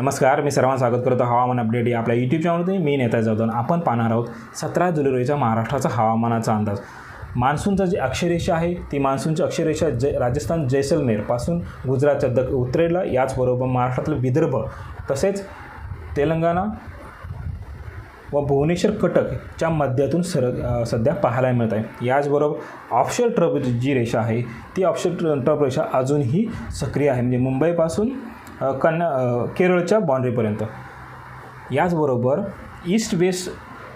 नमस्कार मी सर्वांना स्वागत करतो हवामान अपडेट या आपल्या यूट्यूब चॅनलवरती मी नेता जाधव आपण पाहणार आहोत सतरा जुलै रोजीचा महाराष्ट्राचा हवामानाचा अंदाज. मान्सूनचा जी अक्षरेषा आहे ती मान्सूनची अक्षरेषा जय राजस्थान जैसलमेरपासून गुजरातच्या द उत्तरेला याचबरोबर महाराष्ट्रातलं विदर्भ तसेच तेलंगणा व भुवनेश्वर कटकच्या मध्यातून सर सध्या पाहायला मिळत आहे. याचबरोबर ऑफशोर ट्रब जी रेषा आहे ती ऑफशोर ट्र रेषा अजूनही सक्रिय आहे. म्हणजे मुंबईपासून कन्या केरळच्या बाँड्रीपर्यंत याचबरोबर ईस्ट वेस्ट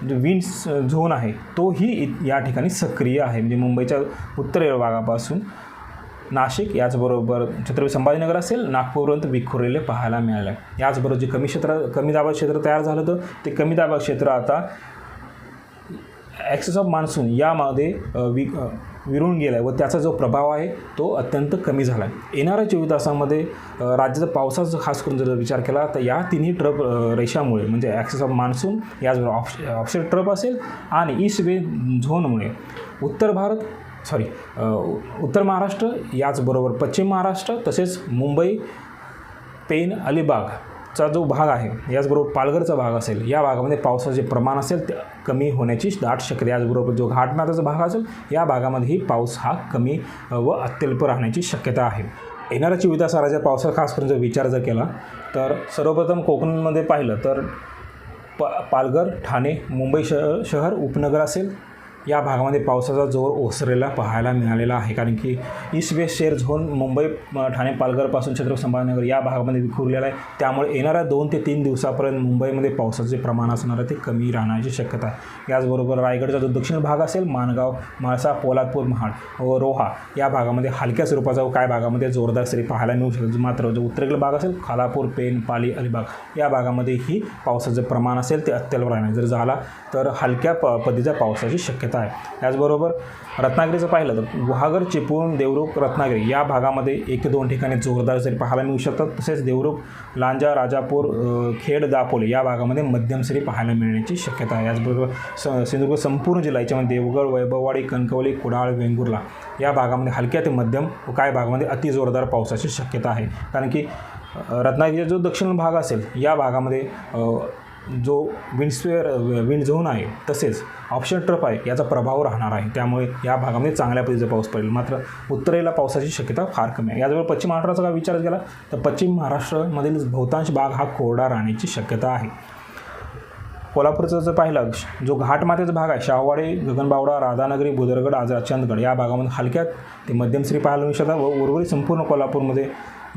जो विंड झोन आहे तोही या ठिकाणी सक्रिय आहे. म्हणजे मुंबईच्या उत्तर भागापासून नाशिक याचबरोबर छत्रपती संभाजीनगर असेल नागपूरपर्यंत विखुरलेले पाहायला मिळालं याचबरोबर जे कमी क्षेत्र कमी दाबा क्षेत्र तयार झालं होतं ते कमी दाबा क्षेत्र आता ॲक्सेस ऑफ मान्सून यामध्ये वि विरून गेला आहे व त्याचा जो प्रभाव आहे तो अत्यंत कमी झाला आहे येणाऱ्या चोवीस तासामध्ये राज्याचा पावसाचा खास करून जर विचार केला तर या तिन्ही ट्रप रेषामुळे म्हणजे ॲक्सेस ऑफ मान्सून याचबरोबर ऑफ ऑप्शन ट्रप असेल आणि ईस्ट वे झोनमुळे उत्तर भारत सॉरी उत्तर महाराष्ट्र याचबरोबर पश्चिम महाराष्ट्र तसेच मुंबई पेन अलिबाग चा जो भाग आहे याचबरोबर पालघरचा भाग असेल या भागामध्ये पावसाचे प्रमाण असेल ते कमी होण्याची दाट शक्यता याचबरोबर जो घाटमाताचा भाग असेल या भागामध्येही पाऊस हा कमी व अत्यल्प राहण्याची शक्यता आहे. येणाऱ्या चोवीस तासाच्या पावसा खास करून जर विचार जर केला तर सर्वप्रथम कोकणमध्ये पाहिलं तर प पालघर ठाणे मुंबई श शहर उपनगर असेल या भागामध्ये पावसाचा जोर ओसरलेला पाहायला मिळालेला आहे. कारण की east west shear zone Mumbai Thane पालघरपासून Chhatrapati Sambhajinagar या भागामध्ये विखुरलेला आहे. त्यामुळे येणाऱ्या दोन ते तीन दिवसापर्यंत मुंबईमध्ये पावसाचे प्रमाण असणार आहे. ते कमी राहण्याची शक्यता आहे. याचबरोबर रायगडचा जो दक्षिण भाग असेल माणगाव म्हाळसा पोलादपूर महाड व रोहा या भागामध्ये हलक्या स्वरूपाचा काय भागामध्ये जोरदार सरी पाहायला मिळू शकतो मात्र जो उत्तरेकडील भाग असेल खालापूर पेन पाली अलिबाग या भागामध्येही पावसाचं प्रमाण असेल ते अत्यल्प राहणार जर झाला तर हलक्या प पद्धतीच्या पावसाची शक्यता आहे. त्याचबरोबर रत्नागिरीचं पाहिलं तर गुहागर चिपळूण देवरूख रत्नागिरी या भागामध्ये एक ते दोन ठिकाणी जोरदार सरी पाहायला मिळू शकतात. तसेच देवरूख लांजा राजापूर खेड दापोली या भागामध्ये मध्यम सरी पाहायला मिळण्याची शक्यता आहे. याचबरोबर स सिंधुदुर्ग संपूर्ण जिल्हा याच्यामध्ये देवगड वैभववाडी कणकवली कुडाळ वेंगुर्ला या भागामध्ये हलक्या ते मध्यम व काही भागामध्ये अति जोरदार पावसाची शक्यता आहे. कारण की रत्नागिरीचा जो दक्षिण भाग असेल या भागामध्ये जो विंडस्वेअर विंड झोन आहे तसेच ऑप्शन ट्रप आहे याचा प्रभाव राहणार आहे. त्यामुळे या भागामध्ये चांगल्या पद्धतीचा पाऊस पडेल. मात्र उत्तरेला पावसाची शक्यता फार कमी आहे. याजवळ पश्चिम महाराष्ट्राचा काय विचार केला? तर पश्चिम महाराष्ट्रामधील बहुतांश भाग हा कोरडा राहण्याची शक्यता आहे. कोल्हापूरचं जर पाहिलं जो घाटमाथ्याचा भाग आहे शाहवाडी गगनबावडा राधानगरी बुदरगड आजरा चंदगड या भागामध्ये हलक्यात ते मध्यमश्री पाहायला मिळू शकतात व उर्वरित संपूर्ण कोल्हापूरमध्ये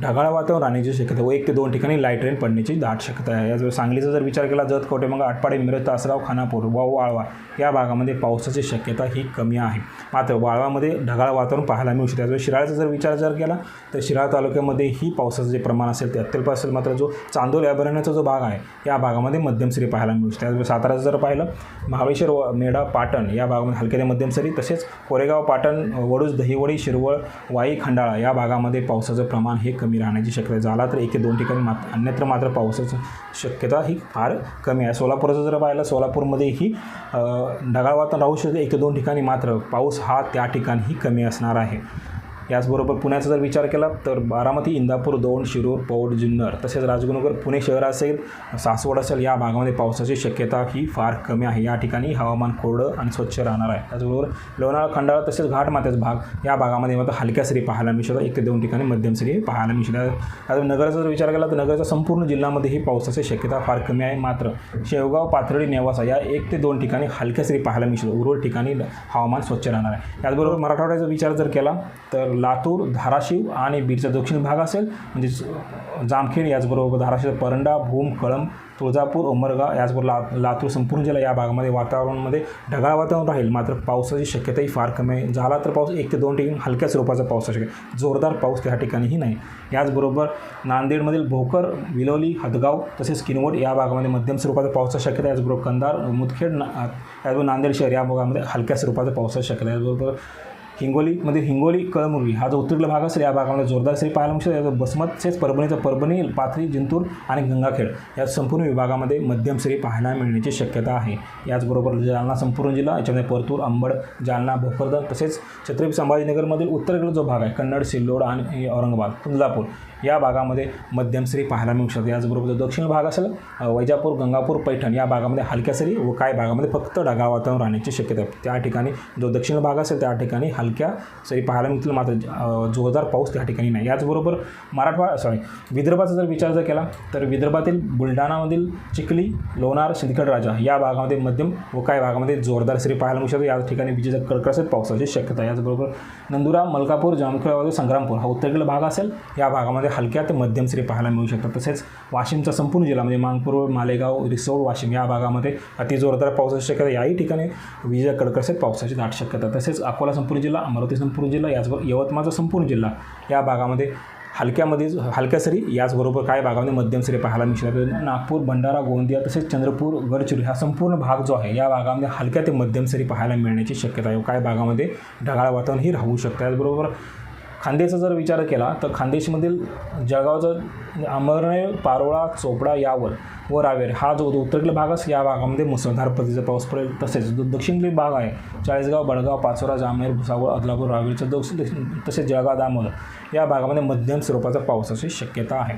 ढगाळ वातावरण राहण्याची शक्यता व एक ते दोन ठिकाणी लाइट रेन पडण्याची दाट शक्यता आहे. याचबरोबर सांगलीचा जर विचार केला जत मग आटपाडी मिरज तासगाव खानापूर वा वाळवा या भागामध्ये पावसाची शक्यता ही कमी आहे. मात्र वाळवामध्ये ढगाळ वातावरण पाहायला मिळू शकते. त्याचबरोबर शिराळाचा जर विचार जर केला तर शिराळा तालुक्यामध्ये ही पावसाचं जे प्रमाण असेल ते अत्यल्प असेल. मात्र जो चांदोल अभयारण्याचा जो भाग आहे या भागामध्ये मध्यम सरी पाहायला मिळू शकते. त्याचबरोबर साताराचं जर पाहिलं महाबळेश्वर व मेढा पाटण या भागामध्ये हलक्या ते मध्यम सरी तसेच कोरेगाव पाटण वडूज दहिवडी शिरवळ वाई खंडाळा या भागामध्ये पावसाचं प्रमाण हे कमी राहण्याची शक्यता झाला तर एक ते दोन ठिकाणी मात्र अन्यत्र मात्र पावसाचं शक्यता ही फार कमी आहे. सोलापूरचं जर पाहिलं सोलापूरमध्येही ढगाळ वातावरण राहू शकते. एक ते दोन ठिकाणी मात्र पाऊस हा त्या ठिकाणीही कमी असणार आहे. याचबरोबर पुण्याचा जर विचार केला तर बारामती इंदापूर दौंड शिरूर पौड जुन्नर तसेच राजगुरुनगर पुणे शहर असेल सासवड असेल या भागामध्ये पावसाची शक्यता ही फार कमी आहे. या ठिकाणी हवामान कोरडं आणि स्वच्छ राहणार आहे. त्याचबरोबर लोणाळा खंडाळा तसेच घाटमाथ्याचा भाग या भागामध्ये मात्र हलक्या सरी पाहायला मिळतात. एक ते दोन ठिकाणी मध्यम सरी पाहायला मिळतात. त्याचबरोबर नगराचा जर विचार केला तर नगरच्या संपूर्ण जिल्ह्यामध्ये ही पावसाची शक्यता फार कमी आहे. मात्र शेवगाव पाथर्डी नेवासा या एक ते दोन ठिकाणी हलक्या सरी पाहायला मिळतात. उर्वर उर्वरित ठिकाणी हवामान स्वच्छ राहणार आहे. त्याचबरोबर मराठवाड्याचा विचार जर केला तर लातूर धाराशिव आणि बीडचा दक्षिण भाग असेल. म्हणजे जामखेड याचबरोबर धाराशिव परंडा भूम कळंब तुळजापूर उमरगा याचबरोबर ला लातूर संपूर्ण जिल्हा या भागामध्ये वातावरणामध्ये ढगाळ वातावरण राहील. मात्र पावसाची शक्यताही फार कमी आहे. झाला तर पाऊस एक ते दोन ठिकाणी हलक्या स्वरूपाचा पाऊस असू शकेल. जोरदार पाऊस त्या ठिकाणीही नाही. याचबरोबर नांदेडमधील भोकर विलोली हदगाव तसेच किनवट या भागामध्ये मध्यम स्वरूपाचा पावसाची शक्यता याचबरोबर कंधार मुदखेड ना याचबरोबर नांदेड शहर या भागामध्ये हलक्या स्वरूपाचा पावसाची शक्यता याचबरोबर हिंगोलीमध्ये हिंगोली कळमुरी हा जो उत्तरेकडील भाग असेल या भागामध्ये जोरदार सरी पाहायला मिळू शकते बसमत तसेच परभणीचा परभणी पाथरी जिंतूर आणि गंगाखेड या संपूर्ण विभागामध्ये मध्यम सरी पाहायला मिळण्याची शक्यता आहे. याचबरोबर जालना संपूर्ण जिल्हा याच्यामध्ये परतूर अंबड जालना भोकरदन तसेच छत्रपती संभाजीनगरमधील उत्तरेकडील जो भाग आहे कन्नड सिल्लोड आणि औरंगाबाद तुळजापूर या भागामध्ये मध्यम सरी पाहायला मिळू शकते याचबरोबर जो दक्षिण भाग असेल वैजापूर गंगापूर पैठण या भागामध्ये हलक्या सरी व काही भागामध्ये फक्त ढगाळ वातावरण राहण्याची शक्यता आहे. त्या ठिकाणी जो दक्षिण भाग असेल त्या ठिकाणी हलक्या सरी पाहायला मिळतील मात्र जोरदार पाऊस त्या ठिकाणी नाही. याचबरोबर मराठवाडा सॉरी विदर्भाचा जर विचार जर केला तर विदर्भातील बुलढाणामधील चिखली लोणार सिंदखेडराजा या भागामध्ये मध्यम व काही भागामध्ये जोरदार सरी पाहायला मिळू शकते या ठिकाणी विजेचा कडकडासट पावसाची शक्यता आहे. याचबरोबर नंदुरा मलकापूर जामखेड संग्रामपूर हा उत्तरेकडील भाग असेल या भागामध्ये हलक्या ते मध्यम सरी पाहायला मिळू शकतात. तसेच वाशिमचा संपूर्ण जिल्हा म्हणजे मानपूर मालेगाव रिसोड वाशिम या भागामध्ये अति जोरदार पावसाची शक्यता. याही ठिकाणी विजा कडकडासट पावसाची दाट शक्यता. तसेच अकोला संपूर्ण जिल्हा अमरावती संपूर्ण जिल्हा याचबरोबर यवतमाळचा संपूर्ण जिल्हा या भागामध्ये हलक्यामध्ये हलक्या सरी याचबरोबर काय भागामध्ये मध्यम सरी पाहायला मिळू शकतात. नागपूर भंडारा गोंदिया तसेच चंद्रपूर गडचिरोली हा संपूर्ण भाग जो आहे या भागामध्ये हलक्या ते मध्यम सरी पाहायला मिळण्याची शक्यता आहे. काही भागामध्ये ढगाळ वातावरण ही राहू शकतं. त्याचबरोबर खानदेशचा जर विचार केला तर खानदेशमधील जळगावचा अमरणे पारोळा चोपडा यावर व रावेर हा जो उत्तरेकडील भाग असेल या भागामध्ये मुसळधार पद्धतीचा पाऊस पडेल. तसेच जो दक्षिणकडील भाग आहे चाळीसगाव बडगाव पाचोरा जामनेर भुसावळ अदलापूर रावेरचा दक्षिण तसेच जळगाव दामोदर या भागामध्ये मध्यम स्वरूपाचा पावसाची शक्यता आहे.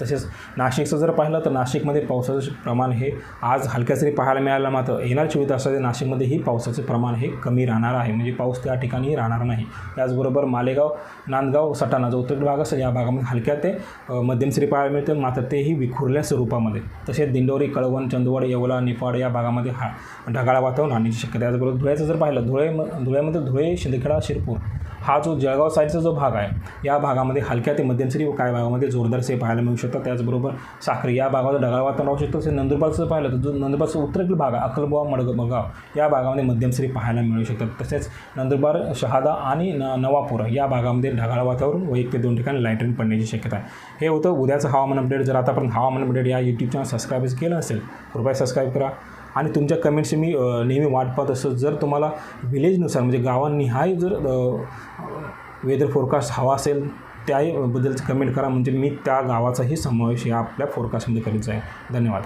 तसेच नाशिकचं जर पाहिलं तर नाशिकमध्ये पावसाचं प्रमाण हे आज हलक्या सरी पाहायला मिळालं मात्र येणार चोवीस तासामध्ये नाशिकमध्येही पावसाचे प्रमाण हे कमी राहणार आहे. म्हणजे पाऊस त्या ठिकाणी राहणार नाही. त्याचबरोबर मालेगाव नांदगाव सटाणा जो उत्तर भाग असेल या भागामध्ये हलक्या ते मध्यम सरी पाहायला मिळते मात्र तेही विखुरल्या स्वरूपामध्ये. तसेच दिंडोरी कळवण चंदवड येवला निफाड या भागामध्ये हा ढगाळा वातावरण राहण्याची शक्यता त्याचबरोबर धुळ्याचं जर पाहिलं धुळे धुळ्यामध्ये धुळे शिंदखेडा शिरपूर हा जो जळगाव साईडचा जो भाग आहे या भागामध्ये हलक्या ते मध्यम सरी व काही भागामध्ये जोरदार से पाहायला मिळू शकतात. त्याचबरोबर साखरी या भागामध्ये ढगाळ वातावरण राहू शकतं. तसेच नंदुरबारचं पाहिलं तर जो नंदुरबारचं उत्तरेकडील भाग आहे अकलगाव मडग या भागामध्ये मध्यमसरी पाहायला मिळू शकतात. तसेच नंदुरबार शहादा आणि न नवापूर या भागामध्ये ढगाळ वातावरण व एक ते दोन ठिकाणी लाइट रेन पडण्याची शक्यता आहे. हे होतं उद्याचं हवामान अपडेट जर आतापर्यंत हवामान अपडेट या यूट्यूब चॅनल सबस्क्राईब केलं असेल कृपया सबस्क्राईब करा. आणि तुमच्या कमेंट्सची मी नेहमी वाट पाहत असतो. जर तुम्हाला विलेजनुसार म्हणजे गावांनिहाय जर वेदर फोरकास्ट हवा असेल त्याबद्दलचं कमेंट करा. म्हणजे मी त्या गावाचाही समावेश या आपल्या फोरकास्टमध्ये करीत आहे धन्यवाद.